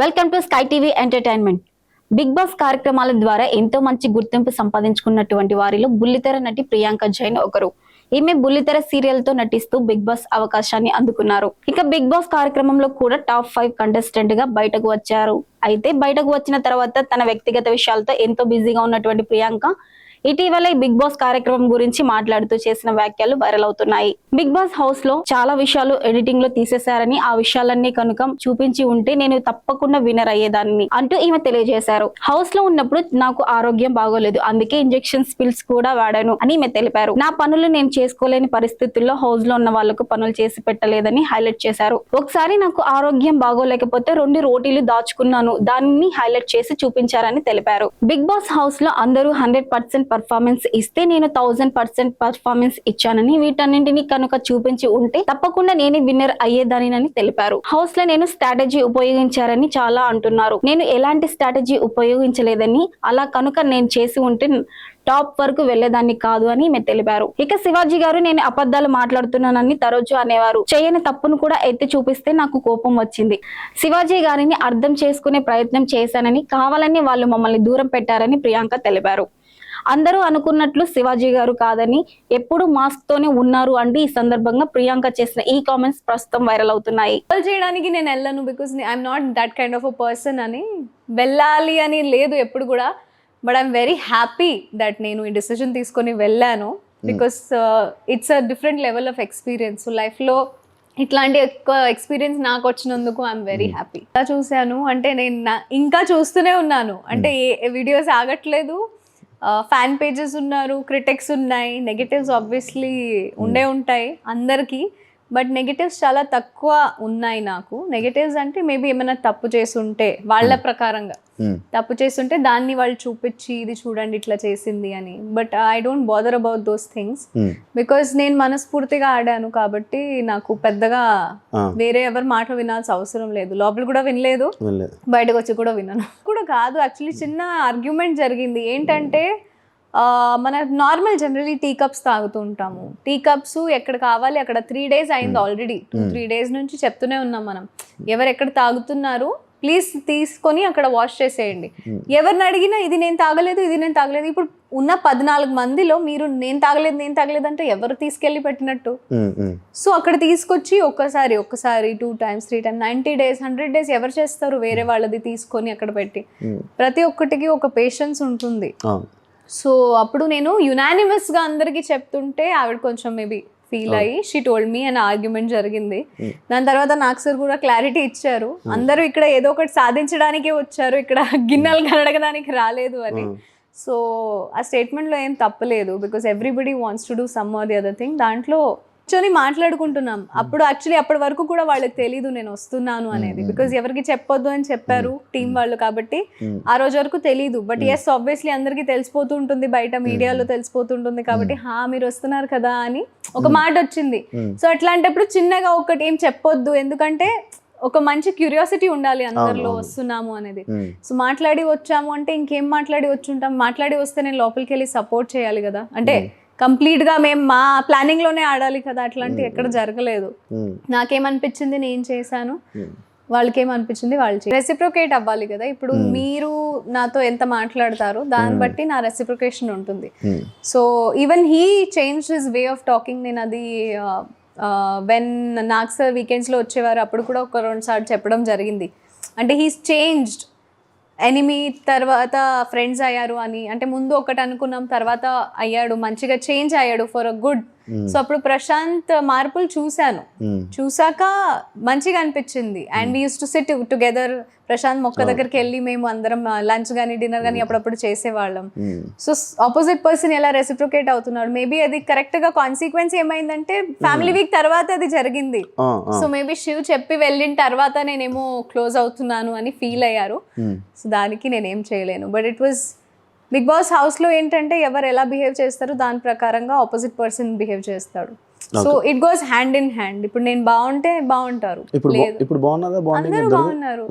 Welcome to Sky TV entertainment. Bigg Boss కార్యక్రమాల ద్వారా ఎంతో మంచి గుర్తింపు సంపాదించుకున్నటువంటి వారిలో బుల్లితెర నటి ప్రియాంక జైన్ ఒకరు. ఈమె బుల్లితెర సీరియల్తో నటిస్తూ బిగ్ బాస్ అవకాశాన్ని అందుకున్నారు. ఇక బిగ్ బాస్ కార్యక్రమంలో కూడా టాప్ ఫైవ్ కంటెస్టెంట్గా బయటకు వచ్చారు. అయితే బయటకు వచ్చిన తర్వాత తన వ్యక్తిగత విషయాలతో ఎంతో బిజీగా ఉన్నటువంటి ప్రియాంక ఇటీవల బిగ్ బాస్ కార్యక్రమం గురించి మాట్లాడుతూ చేసిన వ్యాఖ్యలు వైరల్ అవుతున్నాయి. బిగ్ బాస్ హౌస్లో చాలా విషయాలు ఎడిటింగ్లో తీసేశారని ఆ విషయాలన్నీ కనుక చూపించి ఉంటే నేను తప్పకుండా వినర్ అయ్యేదాన్ని అంటూ ఈమె తెలియజేశారు. హౌస్లో ఉన్నప్పుడు నాకు ఆరోగ్యం బాగోలేదు అందుకే ఇంజెక్షన్స్ పిల్స్ కూడా వాడాను అని ఈమె తెలిపారు. నా పనులు నేను చేసుకోలేని పరిస్థితుల్లో హౌస్లో ఉన్న వాళ్ళకు పనులు చేసి పెట్టలేదని హైలైట్ చేశారు. ఒకసారి నాకు ఆరోగ్యం బాగోలేకపోతే రెండు రోటీలు దాచుకున్నాను దానిని హైలైట్ చేసి చూపించారని తెలిపారు. బిగ్ బాస్ హౌస్లో అందరూ హండ్రెడ్ పర్సెంట్ పర్ఫార్మెన్స్ ఇస్తే నేను థౌసండ్ పర్సెంట్ పర్ఫార్మెన్స్ ఇచ్చానని వీటన్నింటిని కనుక చూపించి ఉంటే తప్పకుండా నేనే విన్నర్ అయ్యేదానినని తెలిపారు. హౌస్లో నేను స్ట్రాటజీ ఉపయోగించారని చాలా అంటున్నారు. నేను ఎలాంటి స్ట్రాటజీ ఉపయోగించలేదని అలా కనుక నేను చేసి ఉంటే టాప్ వరకు వెళ్ళేదాన్ని కాదు అని ఈమె తెలిపారు. ఇక శివాజీ గారు నేను అబద్ధాలు మాట్లాడుతున్నానని తరచు అనేవారు. చేయని తప్పును కూడా ఎత్తి చూపిస్తే నాకు కోపం వచ్చింది. శివాజీ గారిని అర్థం చేసుకునే ప్రయత్నం చేశానని కావాలని వాళ్ళు మమ్మల్ని దూరం పెట్టారని ప్రియాంక తెలిపారు. అందరూ అనుకున్నట్లు శివాజీ గారు కాదని ఎప్పుడు మాస్క్ తోనే ఉన్నారు అంటూ ఈ సందర్భంగా ప్రియాంక చేసిన ఈ కామెంట్స్ ప్రస్తుతం వైరల్ అవుతున్నాయి. చేయడానికి నేను వెళ్ళను because I'm not that kind of a person అని వెళ్ళాలి అని లేదు ఎప్పుడు కూడా. But I'm very happy that నేను ఈ డెసిషన్ తీసుకొని వెళ్ళాను because it's a different level of experience లైఫ్లో ఇట్లాంటి ఎక్కువ ఎక్స్పీరియన్స్ నాకు వచ్చినందుకు ఐఎమ్ వెరీ హ్యాపీ ఇలా చూశాను అంటే నేను నా- ఇంకా చూస్తూనే ఉన్నాను. అంటే ఏ వీడియోస్ ఆగట్లేదు. ఫ్యాన్ పేజెస్ ఉన్నారు క్రిటిక్స్ ఉన్నాయి నెగటివ్స్ ఆబ్వియస్లీ ఉండే ఉంటాయి అందరికీ బట్ నెగటివ్స్ చాలా తక్కువ ఉన్నాయి నాకు. నెగటివ్స్ అంటే మేబీ ఏమైనా తప్పు చేసుంటే వాళ్ళ ప్రకారంగా. తప్పు చేస్తుంటే దాన్ని వాళ్ళు చూపించి ఇది చూడండి ఇట్లా చేసింది అని. But I don't bother about those things because నేను మనస్ఫూర్తిగా ఆడాను కాబట్టి నాకు పెద్దగా వేరే ఎవరి మాట వినాల్సిన అవసరం లేదు. లోపల కూడా వినలేదు. బయటకు వచ్చి కూడా విన్నాను కూడా కాదు యాక్చువల్లీ చిన్న ఆర్గ్యుమెంట్ జరిగింది. ఏంటంటే మన నార్మల్ జనరలీ టీ కప్స్ తాగుతూ ఉంటాము. టీ కప్స్ ఎక్కడ కావాలి? అక్కడ త్రీ డేస్ అయింది ఆల్రెడీ టూ త్రీ డేస్ నుంచి చెప్తూనే ఉన్నాం మనం. ఎవరు ఎక్కడ తాగుతున్నారు? ప్లీజ్ తీసుకొని అక్కడ వాష్ చేసేయండి. ఎవరిని అడిగినా ఇది నేను తాగలేదు ఇది నేను తాగలేదు. ఇప్పుడు ఉన్న పద్నాలుగు మందిలో మీరు నేను తాగలేదు నేను తాగలేదు అంటే ఎవరు తీసుకెళ్ళి పెట్టినట్టు? సో అక్కడ తీసుకొచ్చి ఒక్కసారి ఒక్కసారి two times three times ninety days hundred days ఎవరు చేస్తారు వేరే వాళ్ళది తీసుకొని అక్కడ పెట్టి. ప్రతి ఒక్కటికి ఒక పేషెన్స్ ఉంటుంది. సో అప్పుడు నేను యునానిమస్గా అందరికి చెప్తుంటే ఆవిడ కొంచెం మేబీ ఫీల్ అయ్యి షీ టోల్డ్ మీ అని ఆర్గ్యుమెంట్ జరిగింది. దాని తర్వాత నాకు సార్ కూడా క్లారిటీ ఇచ్చారు. అందరూ ఇక్కడ ఏదో ఒకటి సాధించడానికే వచ్చారు. ఇక్కడ గిన్నెలు కడగడానికి రాలేదు అని. సో ఆ స్టేట్మెంట్లో ఏం తప్పలేదు. Because everybody wants to do some or the other thing. దాంట్లో కూర్చొని మాట్లాడుకుంటున్నాం. అప్పుడు యాక్చువల్లీ అప్పటి వరకు కూడా వాళ్ళకి తెలీదు నేను వస్తున్నాను అనేది. బికాజ్ ఎవరికి చెప్పొద్దు అని చెప్పారు టీం వాళ్ళు కాబట్టి ఆ రోజు వరకు తెలీదు. బట్ ఎస్ ఆబ్వియస్లీ అందరికీ తెలిసిపోతూ ఉంటుంది బయట మీడియాలో తెలిసిపోతుంటుంది కాబట్టి హా మీరు వస్తున్నారు కదా అని ఒక మాట వచ్చింది సో అట్లాంటప్పుడు చిన్నగా ఒకటి ఏం చెప్పొద్దు. ఎందుకంటే ఒక మంచి క్యూరియాసిటీ ఉండాలి అందరిలో వస్తున్నాము అనేది. సో మాట్లాడి వచ్చాము అంటే ఇంకేం మాట్లాడి వచ్చుంటాం? మాట్లాడి వస్తే నేను లోపలికి వెళ్ళి సపోర్ట్ చేయాలి కదా. అంటే కంప్లీట్గా మేము మా ప్లానింగ్లోనే ఆడాలి కదా. అట్లాంటి ఎక్కడ జరగలేదు. నాకేమనిపించింది? నేను చేశాను. వాళ్ళకి ఏమనిపించింది వాళ్ళు రెసిప్రొకేట్ అవ్వాలి కదా. ఇప్పుడు మీరు నాతో ఎంత మాట్లాడతారో దాన్ని బట్టి నా రెసిప్రొకేషన్ ఉంటుంది. So even he change his way of talking నేను అది వెన్ నాకు సార్ వీకెండ్స్లో వచ్చేవారు అప్పుడు కూడా ఒక రెండు సార్లు చెప్పడం జరిగింది. అంటే హీస్ చేంజ్డ్ ఎనిమి తర్వాత ఫ్రెండ్స్ అయ్యారు అని. అంటే ముందు ఒకటి అనుకున్నాం తర్వాత అయ్యాడు మంచిగా చేంజ్ అయ్యాడు ఫర్ అ గుడ్ సో అప్పుడు ప్రశాంత్ మార్పులు చూశాను. చూసాక మంచిగా అనిపించింది. And we use to sit together Prashant మొక్క దగ్గరికి వెళ్ళి మేము అందరం లంచ్ కానీ డిన్నర్ కానీ అప్పుడప్పుడు చేసేవాళ్ళం. సో ఆపోజిట్ పర్సన్ ఎలా రెసిప్రొకేట్ అవుతున్నాడు? మేబీ అది కరెక్ట్గా కాన్సిక్వెన్స్ ఏమైందంటే ఫ్యామిలీ వీక్ తర్వాత అది జరిగింది. సో మేబీ శివ్ చెప్పి వెళ్ళిన తర్వాత నేనేమో క్లోజ్ అవుతున్నాను అని ఫీల్ అయ్యారు. సో దానికి నేనేం చేయలేను. But it was Bigg Boss హౌస్లో ఏంటంటే ఎవరు ఎలా బిహేవ్ చేస్తారో దాని ప్రకారంగా ఆపోజిట్ పర్సన్ బిహేవ్ చేస్తాడు. So it goes hand in hand ఇప్పుడు నేను బాగుంటే బాగుంటారు. ఇప్పుడు బాగున్నదా? బాగున్నారు.